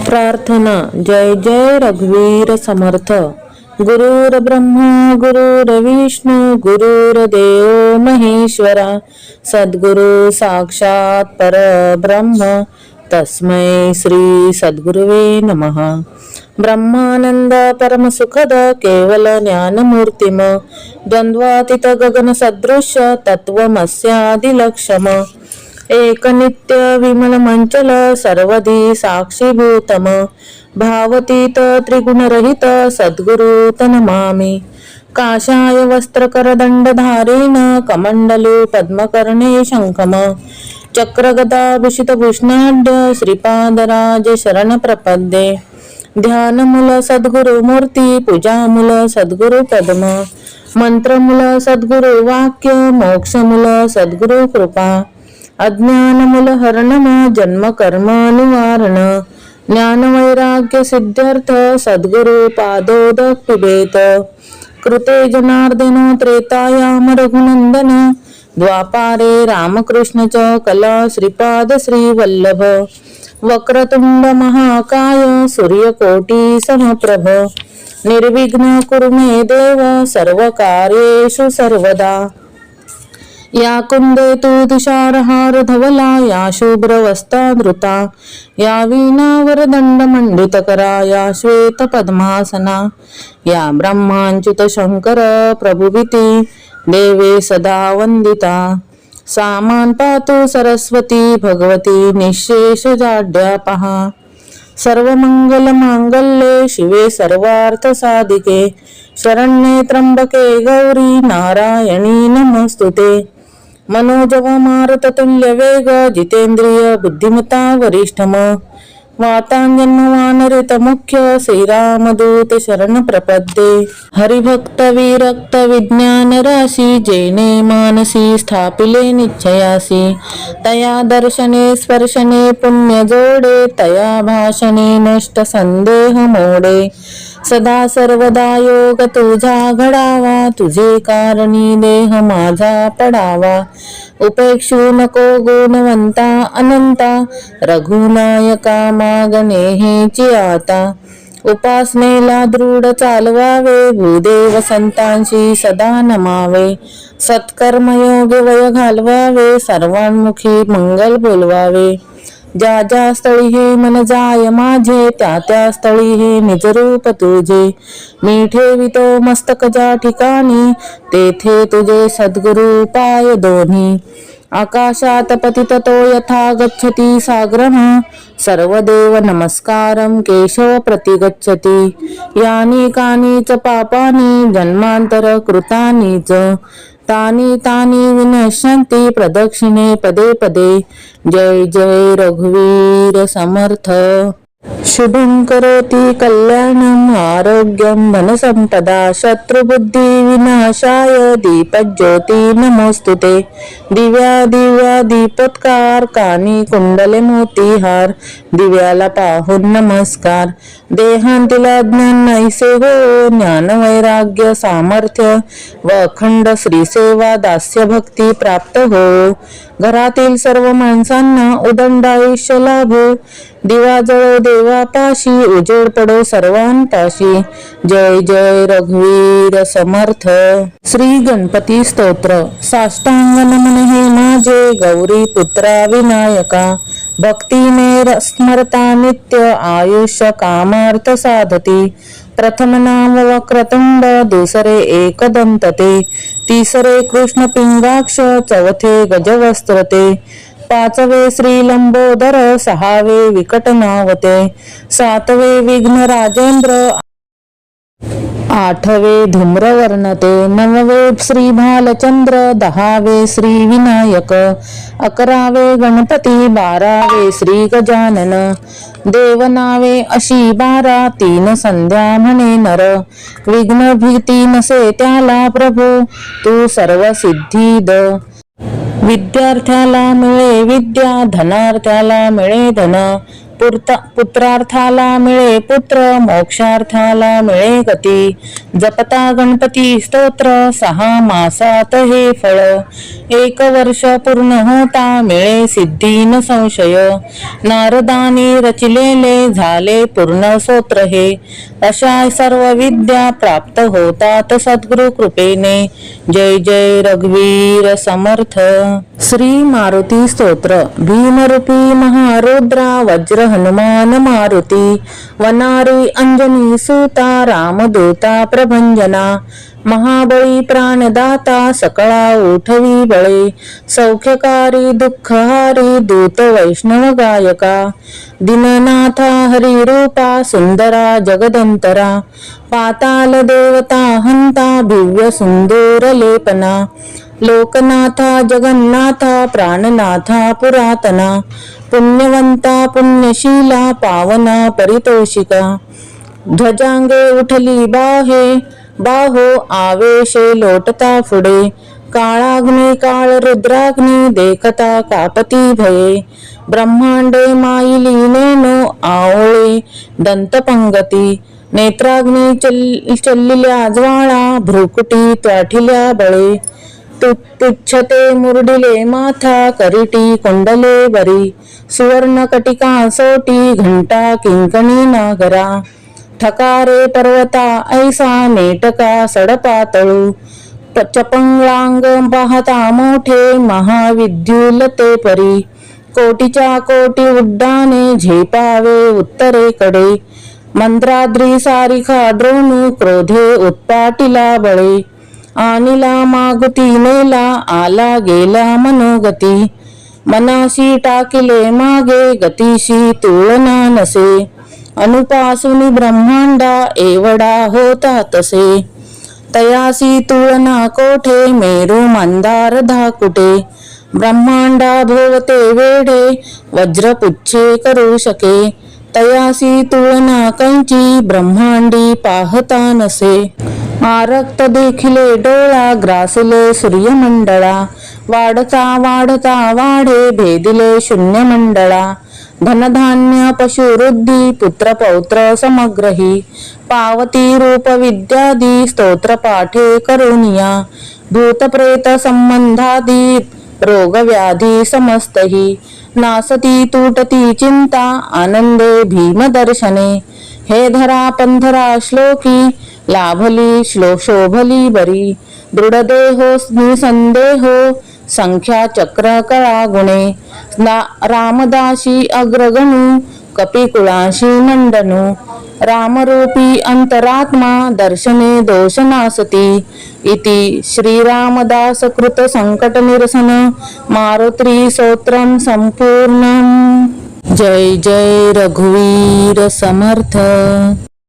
प्रार्थना जय जय रघुवीर समर्थ। गुरुर ब्रह्मा गुरुर विष्णू गुरुर्देव महेश्वरा। सद्गुरु साक्षात परब्रह्म तस्मै श्री सद्गुरुवे नमः। ब्रह्मानंद परमसुखद केवल ज्ञानमूर्तिम द्वंद्वातीत गगन सदृश एकनित्य विमल मंचल सर्वधी साक्षीभूतम। भावतीत त्रिगुणरहित सद्गुरु काशाय काषाय वस्त्रकरदण्डधारेण कमण्डलु पद्मकर्णे शङ्खम। चक्रगदाभूषितभूषणाढ्य श्रीपादराज शरणप्रपद्ये ध्यानमूल सद्गुरु मूर्ती पूजामूल सद्गुरु पद्म मंत्रमूल सद्गुरु वाक्य मोक्षमूल सद्गुरु कृपा अज्ञानमूल हरणम जन्म कर्म निवारण ज्ञानवैराग्य सिद्ध्यर्थ सद्गुरु पादोदक कृते जनार्दन त्रेतायाम रघुनंदन द्वापारे रामकृष्ण च कला श्रीपाद श्री वक्रतुंड महाकाय सूर्यकोटी समप्रभ निर्विघ्न कुरु मे देव सर्वकार्येषु सर्वदा। या कुंदे तू तुषारहार धवला या शुभ्र वस्ताधृता या वीणावर दंड मंडित करा या श्वेत पद्मासना या ब्रह्मांच्युत शंकर प्रभुविती देवे सदा वंदिता सामान पातु सरस्वती भगवती निशेष जाड्या पहा सर्व मंगल मांगल्ये शिवे सर्वार्थ साधिके शरण्ये त्र्यंबके गौरी नारायणी नमस्तुते। मनोजव मारुत वेग जितेंद्रिय बुद्धिमता वरिष्ठम वातांजन वानरित मुख्य श्रीरामदूत शरण प्रपद्ये हरिभक्त विरक्त विज्ञान राशी जेने मानसी स्थापिले निश्चयासी तया दर्शने स्पर्शने पुण्यजोडे तया भाषणे नष्ट संदेह मोडे सदा सर्वदा योग तुझा घडावा तुझे कारणी देह माझा पडावा. उपेक्षू नको गुणवंता अनंता रघुनायका मागणे हे आता. उपासनेला दृढ चालवावे भूदेव संतांशी सदा नमावे. सत्कर्मयोगे वय घालवावे सर्वांमुखी मंगल बोलवावे. ज्या ज्या स्थळी हे मन जाय माझे त्या त्या स्थळी हे निजरूप तुझे. मी ठेवितो मस्तक ज्या ठिकाणी तेथे तुझे सद्गुरु पाय दोन्ही. आकाशात पतित तो यथा गच्छति सागरः सर्वदेव नमस्कारं केशव प्रतिगच्छति. यानि कानि च पापानि जन्मान्तरकृतानि च तानि तानि विनश्यन्ति प्रदक्षिणे पदे पदे। जय जय रघुवीर समर्थ। शुभं करोति कल्याणम् आरोग्यं धनसम्पदा शत्रुबुद्धिविनाशाय दीपज्योति दीपज्योती ते। दिव्या दिव्या दीपत्कार कानी कुंडले मोतीहार दिव्याला पाहून नमस्कार। देहांतील ज्ञान नैसे हो ज्ञान वैराग्य सामर्थ्य व अखंड श्रीसेवा दास्य भक्ती प्राप्त हो। घरातील सर्व माणसांना उदंड आयुष्य लाभो. दिवाजळो देवापाशी उजेड पडो सर्वांपाशी. जय जय रघुवीर समर्थ. श्री गणपती स्तोत्र. साष्टांग नमन हे माझे गौरी पुत्रा विनायका. भक्तीने स्मरता नित्य आयुष्य कामार्थ साधती. प्रथम नाम वक्रतुंड दुसरे एकदंतते तिसरे कृष्ण पिंगाक्ष चौथे गजवस्त्रते पाचवे श्री लंबोदर सहावे विकटनावते सातवे विघ्न राजेंद्र आठवे धूम्रवर्णते नववे श्री भालचंद्र दहावे श्री विनायक अकरावे गणपती बारावे श्री गजानन देवनावे अशी बारा तीन संध्या म्हणे नर. विघ्न भीती नसे त्याला प्रभू तू सर्व सिद्धी द. विद्यार्थ्याला मिळे विद्या धनार्थ्याला मिळे धन. पुत्रार्थाला मिळे पुत्र मोक्षार्थाला मिळे गती. जपता गणपती स्तोत्र सहा मासात हे फळ. एक वर्ष पूर्ण होता मिळे सिद्धी न संशय. नारदाने रचिलेले झाले पूर्ण सोत्र हे. अशा सर्व विद्या प्राप्त होतात सद्गुरु कृपेने. जय जय रघुवीर समर्थ. श्री मारुती स्तोत्र। भीमरूपी महारुद्रा वज्र हनुमान मारुती। वनारी अंजनी सुता रामदूता प्रभंजना। महाबळी प्राणदाता सकळा उठवी बळे सौख्यकारी दुःखहारी दूत वैष्णव गायका दिननाथा हरिरूपा सुंदरा जगदंतरा पाताल देवता हंता भिव्य सुंदर लेपना लोकनाथा जगन्नाथा प्राणनाथा पुरातना पुण्यवंता पुण्यशीला पावना परितोषिका ध्वजांगे उठली बाहे बाहो आवेशे लोटता फुडे काळाग्नी काळ रुद्राग्नी देखता कापती भये। ब्रह्मांडे माईली नेनो आवळे दंतपंगती नेत्राग्नी चल चल्लिल्या ज्वाळा भ्रुकुटी त्याठिल्या बळे। तु तुच्छते मुरडिले माथा करिटी कुंडले बरी। सुवर्ण कटिका सोटी घंटा किंकणी नागरा। ठकारे पर्वता ऐसा नेटका सडपातळू प- चपंगलांग पाहता मोठे महाविद्युलते परी. कोटीच्या कोटी उड्डाणे झेपावे उत्तरेकडे. मंत्राद्री सारिखा द्रोणू क्रोधे उत्पाटिला बळे. आणिला मागुती नेला आला गेला मनोगती. मनाशी टाकिले मागे गतीशी तुळना नसे. अनुपासुनी ब्रह्मांडा एवढा होता तसे। तयासी तुळना कोठे मेरू मंदार धाकुटे ब्रह्मांडा भोवते वेढे वज्रपुच्छे करू शके। तयासी तुळना कंची ब्रह्मांडी पाहता नसे। आरक्त देखिले डोळा ग्रासले सूर्यमंडळा। वाढता वाढता वाढे भेदिले शून्यमंडळा। धनधान्य पशुवृद्धी पुत्र पौत्र समग्रही. पावती रूप विद्यादी स्तोत्र पाठे करुनिया भूतप्रेत संबंधादी रोग व्याधी समस्तही. नासती तुटती चिंता आनंदे भीमदर्शने. हे धरा पंधरा श्लोकी लाभली श्लो शोभली बरी. दृढदेहो निसंदेहो संख्या चक्र कळा गुणे ना- रामदासी अग्रगणू कपिकुळाशी नंदनू. रामरूपी अंतरात्मा दर्शने दोषनासती. इति श्रीरामदास कृत संकट निरसन मारुत्री जय जय रघुवीर समर्थ.